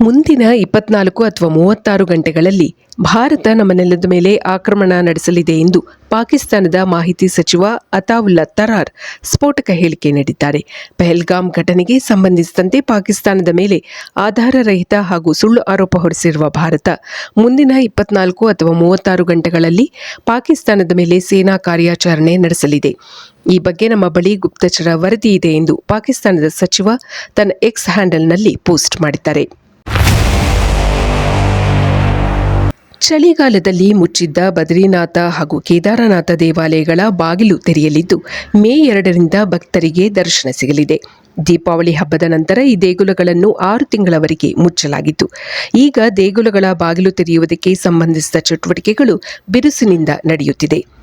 ಮುಂದಿನ ಇಪ್ಪತ್ನಾಲ್ಕು ಅಥವಾ ಮೂವತ್ತಾರು ಗಂಟೆಗಳಲ್ಲಿ ಭಾರತ ನಮ್ಮ ನೆಲದ ಮೇಲೆ ಆಕ್ರಮಣ ನಡೆಸಲಿದೆ ಎಂದು ಪಾಕಿಸ್ತಾನದ ಮಾಹಿತಿ ಸಚಿವ ಅತಾವುಲ್ಲಾ ತರಾರ್ ಸ್ಫೋಟಕ ಹೇಳಿಕೆ ನೀಡಿದ್ದಾರೆ. ಪೆಹಲ್ಗಾಮ್ ಘಟನೆಗೆ ಸಂಬಂಧಿಸಿದಂತೆ ಪಾಕಿಸ್ತಾನದ ಮೇಲೆ ಆಧಾರರಹಿತ ಹಾಗೂ ಸುಳ್ಳು ಆರೋಪ ಹೊರಿಸಿರುವ ಭಾರತ, ಮುಂದಿನ ಇಪ್ಪತ್ನಾಲ್ಕು ಅಥವಾ ಮೂವತ್ತಾರು ಗಂಟೆಗಳಲ್ಲಿ ಪಾಕಿಸ್ತಾನದ ಮೇಲೆ ಸೇನಾ ಕಾರ್ಯಾಚರಣೆ ನಡೆಸಲಿದೆ. ಈ ಬಗ್ಗೆ ನಮ್ಮ ಬಳಿ ಗುಪ್ತಚರ ವರದಿ ಇದೆ ಎಂದು ಪಾಕಿಸ್ತಾನದ ಸಚಿವ ತನ್ನ ಎಕ್ಸ್ ಹ್ಯಾಂಡಲ್ನಲ್ಲಿ ಪೋಸ್ಟ್ ಮಾಡಿದ್ದಾರೆ. ಚಳಿಗಾಲದಲ್ಲಿ ಮುಚ್ಚಿದ್ದ ಬದ್ರಿನಾಥ ಹಾಗೂ ಕೇದಾರನಾಥ ದೇವಾಲಯಗಳ ಬಾಗಿಲು ತೆರೆಯಲಿದ್ದು, ಮೇ ಎರಡರಿಂದ ಭಕ್ತರಿಗೆ ದರ್ಶನ ಸಿಗಲಿದೆ. ದೀಪಾವಳಿ ಹಬ್ಬದ ನಂತರ ಈ ದೇಗುಲಗಳನ್ನು ಆರು ತಿಂಗಳವರೆಗೆ ಮುಚ್ಚಲಾಗಿತ್ತು. ಈಗ ದೇಗುಲಗಳ ಬಾಗಿಲು ತೆರೆಯುವುದಕ್ಕೆ ಸಂಬಂಧಿಸಿದ ಚಟುವಟಿಕೆಗಳು ಬಿರುಸಿನಿಂದ ನಡೆಯುತ್ತಿದೆ.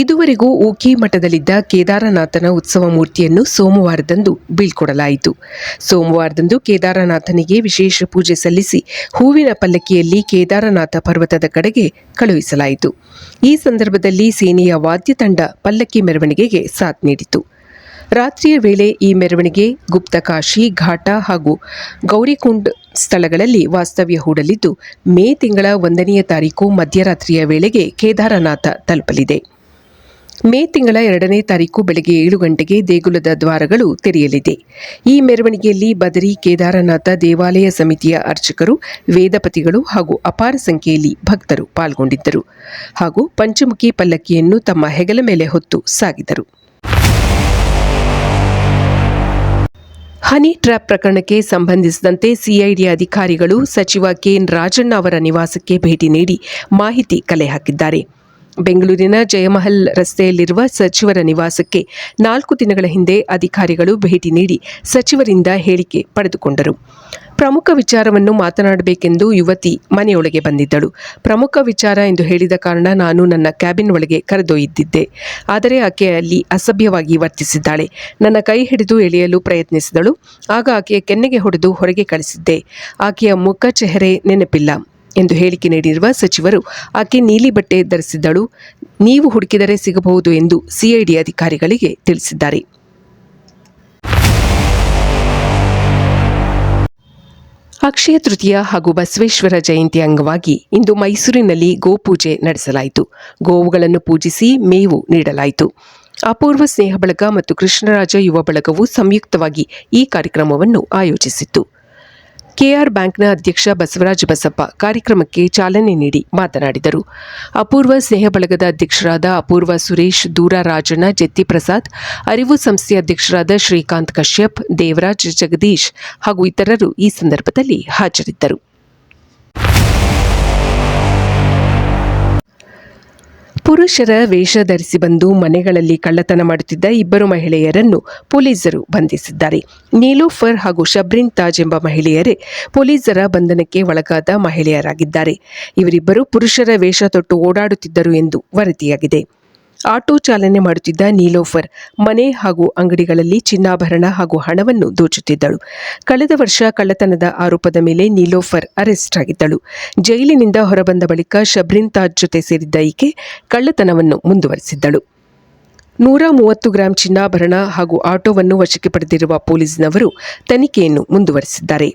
ಇದುವರೆಗೂ ಊಕಿ ಮಠದಲ್ಲಿದ್ದ ಕೇದಾರನಾಥನ ಉತ್ಸವ ಮೂರ್ತಿಯನ್ನು ಸೋಮವಾರದಂದು ಬೀಳ್ಕೊಡಲಾಯಿತು. ಸೋಮವಾರದಂದು ಕೇದಾರನಾಥನಿಗೆ ವಿಶೇಷ ಪೂಜೆ ಸಲ್ಲಿಸಿ ಹೂವಿನ ಪಲ್ಲಕ್ಕಿಯಲ್ಲಿ ಕೇದಾರನಾಥ ಪರ್ವತದ ಕಡೆಗೆ ಕಳುಹಿಸಲಾಯಿತು. ಈ ಸಂದರ್ಭದಲ್ಲಿ ಸೇನೆಯ ವಾದ್ಯ ತಂಡ ಪಲ್ಲಕ್ಕಿ ಮೆರವಣಿಗೆಗೆ ಸಾಥ್ ನೀಡಿತು. ರಾತ್ರಿಯ ವೇಳೆ ಈ ಮೆರವಣಿಗೆ ಗುಪ್ತಕಾಶಿ ಘಾಟ ಹಾಗೂ ಗೌರಿಕುಂಡ್ ಸ್ಥಳಗಳಲ್ಲಿ ವಾಸ್ತವ್ಯ ಹೂಡಲಿದ್ದು, ಮೇ ತಿಂಗಳ ಒಂದನೆಯ ತಾರೀಕು ಮಧ್ಯರಾತ್ರಿಯ ವೇಳೆಗೆ ಕೇದಾರನಾಥ ತಲುಪಲಿದೆ. ಮೇ ತಿಂಗಳ ಎರಡನೇ ತಾರೀಕು ಬೆಳಗ್ಗೆ ಏಳು ಗಂಟೆಗೆ ದೇಗುಲದ ದ್ವಾರಗಳು ತೆರೆಯಲಿದೆ. ಈ ಮೆರವಣಿಗೆಯಲ್ಲಿ ಬದರಿ ಕೇದಾರನಾಥ ದೇವಾಲಯ ಸಮಿತಿಯ ಅರ್ಚಕರು, ವೇದಪತಿಗಳು ಹಾಗೂ ಅಪಾರ ಸಂಖ್ಯೆಯಲ್ಲಿ ಭಕ್ತರು ಪಾಲ್ಗೊಂಡಿದ್ದರು ಹಾಗೂ ಪಂಚಮುಖಿ ಪಲ್ಲಕ್ಕಿಯನ್ನು ತಮ್ಮ ಹೆಗಲ ಮೇಲೆ ಹೊತ್ತು ಸಾಗಿದರು. ಹನಿ ಟ್ರ್ಯಾಪ್ ಪ್ರಕರಣಕ್ಕೆ ಸಂಬಂಧಿಸಿದಂತೆ ಸಿಐಡಿ ಅಧಿಕಾರಿಗಳು ಸಚಿವ ಕೆಎನ್ ರಾಜಣ್ಣ ಅವರ ನಿವಾಸಕ್ಕೆ ಭೇಟಿ ನೀಡಿ ಮಾಹಿತಿ ಕಲೆ ಹಾಕಿದ್ದಾರೆ. ಬೆಂಗಳೂರಿನ ಜಯಮಹಲ್ ರಸ್ತೆಯಲ್ಲಿರುವ ಸಚಿವರ ನಿವಾಸಕ್ಕೆ ನಾಲ್ಕು ದಿನಗಳ ಹಿಂದೆ ಅಧಿಕಾರಿಗಳು ಭೇಟಿ ನೀಡಿ ಸಚಿವರಿಂದ ಹೇಳಿಕೆ ಪಡೆದುಕೊಂಡರು. ಪ್ರಮುಖ ವಿಚಾರವನ್ನು ಮಾತನಾಡಬೇಕೆಂದು ಯುವತಿ ಮನೆಯೊಳಗೆ ಬಂದಿದ್ದಳು. ಪ್ರಮುಖ ವಿಚಾರ ಎಂದು ಹೇಳಿದ ಕಾರಣ ನಾನು ನನ್ನ ಕ್ಯಾಬಿನ್ ಒಳಗೆ ಕರೆದೊಯ್ದಿದ್ದೆ. ಆದರೆ ಆಕೆ ಅಲ್ಲಿ ಅಸಭ್ಯವಾಗಿ ವರ್ತಿಸಿದ್ದಾಳೆ. ನನ್ನ ಕೈ ಹಿಡಿದು ಎಳೆಯಲು ಪ್ರಯತ್ನಿಸಿದಳು. ಆಗ ಆಕೆಯ ಕೆನ್ನೆಗೆ ಹೊಡೆದು ಹೊರಗೆ ಕಳಿಸಿದ್ದೆ. ಆಕೆಯ ಮುಖ, ಚೆಹರೆ ನೆನಪಿಲ್ಲ. ಎಂದು ಹೇಳಿಕೆ ನೀಡಿರುವ ಸಚಿವರು, ಆಕೆ ನೀಲಿ ಬಟ್ಟೆ ಧರಿಸಿದ್ದಳು. ನೀವು ಹುಡುಕಿದರೆ ಸಿಗಬಹುದು ಎಂದು ಸಿಐಡಿ ಅಧಿಕಾರಿಗಳಿಗೆ ತಿಳಿಸಿದ್ದಾರೆ. ಅಕ್ಷಯ ತೃತೀಯ ಹಾಗೂ ಬಸವೇಶ್ವರ ಜಯಂತಿ ಅಂಗವಾಗಿ ಇಂದು ಮೈಸೂರಿನಲ್ಲಿ ಗೋಪೂಜೆ ನಡೆಸಲಾಯಿತು. ಗೋವುಗಳನ್ನು ಪೂಜಿಸಿ ಮೇವು ನೀಡಲಾಯಿತು. ಅಪೂರ್ವ ಸ್ನೇಹ ಬಳಗ ಮತ್ತು ಕೃಷ್ಣರಾಜ ಯುವ ಬಳಗವು ಸಂಯುಕ್ತವಾಗಿ ಈ ಕಾರ್ಯಕ್ರಮವನ್ನು ಆಯೋಜಿಸಿತ್ತು. ಕೆಆರ್ ಬ್ಯಾಂಕ್ನ ಅಧ್ಯಕ್ಷ ಬಸವರಾಜ ಬಸಪ್ಪ ಕಾರ್ಯಕ್ರಮಕ್ಕೆ ಚಾಲನೆ ನೀಡಿ ಮಾತನಾಡಿದರು. ಅಪೂರ್ವ ಸ್ನೇಹ ಬಳಗದ ಅಧ್ಯಕ್ಷರಾದ ಅಪೂರ್ವ ಸುರೇಶ್, ದೂರ ರಾಜಣ್ಣ, ಜೆತ್ತಿ ಪ್ರಸಾದ್, ಅರಿವು ಸಂಸ್ಥೆ ಅಧ್ಯಕ್ಷರಾದ ಶ್ರೀಕಾಂತ್ ಕಶ್ಯಪ್, ದೇವರಾಜ್ ಜಗದೀಶ್ ಹಾಗೂ ಇತರರು ಈ ಸಂದರ್ಭದಲ್ಲಿ ಹಾಜರಿದ್ದರು. ಪುರುಷರ ವೇಷ ಧರಿಸಿ ಬಂದು ಮನೆಗಳಲ್ಲಿ ಕಳ್ಳತನ ಮಾಡುತ್ತಿದ್ದ ಇಬ್ಬರು ಮಹಿಳೆಯರನ್ನು ಪೊಲೀಸರು ಬಂಧಿಸಿದ್ದಾರೆ. ನೀಲೋಫರ್ ಹಾಗೂ ಶಬ್ರಿನ್ ತಾಜ್ ಎಂಬ ಮಹಿಳೆಯರೇ ಪೊಲೀಸರ ಬಂಧನಕ್ಕೆ ಒಳಗಾದ ಮಹಿಳೆಯರಾಗಿದ್ದಾರೆ. ಇವರಿಬ್ಬರು ಪುರುಷರ ವೇಷ ತೊಟ್ಟು ಓಡಾಡುತ್ತಿದ್ದರು ಎಂದು ವರದಿಯಾಗಿದೆ. ಆಟೋ ಚಾಲನೆ ಮಾಡುತ್ತಿದ್ದ ನೀಲೋಫರ್ ಮನೆ ಹಾಗೂ ಅಂಗಡಿಗಳಲ್ಲಿ ಚಿನ್ನಾಭರಣ ಹಾಗೂ ಹಣವನ್ನು ದೋಚುತ್ತಿದ್ದಳು. ಕಳೆದ ವರ್ಷ ಕಳ್ಳತನದ ಆರೋಪದ ಮೇಲೆ ನೀಲೋಫರ್ ಅರೆಸ್ಟ್ ಆಗಿದ್ದಳು. ಜೈಲಿನಿಂದ ಹೊರಬಂದ ಬಳಿಕ ಶಬ್ರಿನ್ ತಾಜ್ ಜೊತೆ ಸೇರಿದ್ದ ಈಕೆ ಕಳ್ಳತನವನ್ನು ಮುಂದುವರೆಸಿದ್ದಳು. ನೂರ ಮೂವತ್ತು ಗ್ರಾಂ ಚಿನ್ನಾಭರಣ ಹಾಗೂ ಆಟೋವನ್ನು ವಶಕ್ಕೆ ಪಡೆದಿರುವ ಪೊಲೀಸ್ನವರು ತನಿಖೆಯನ್ನು ಮುಂದುವರೆಸಿದ್ದಾರೆ.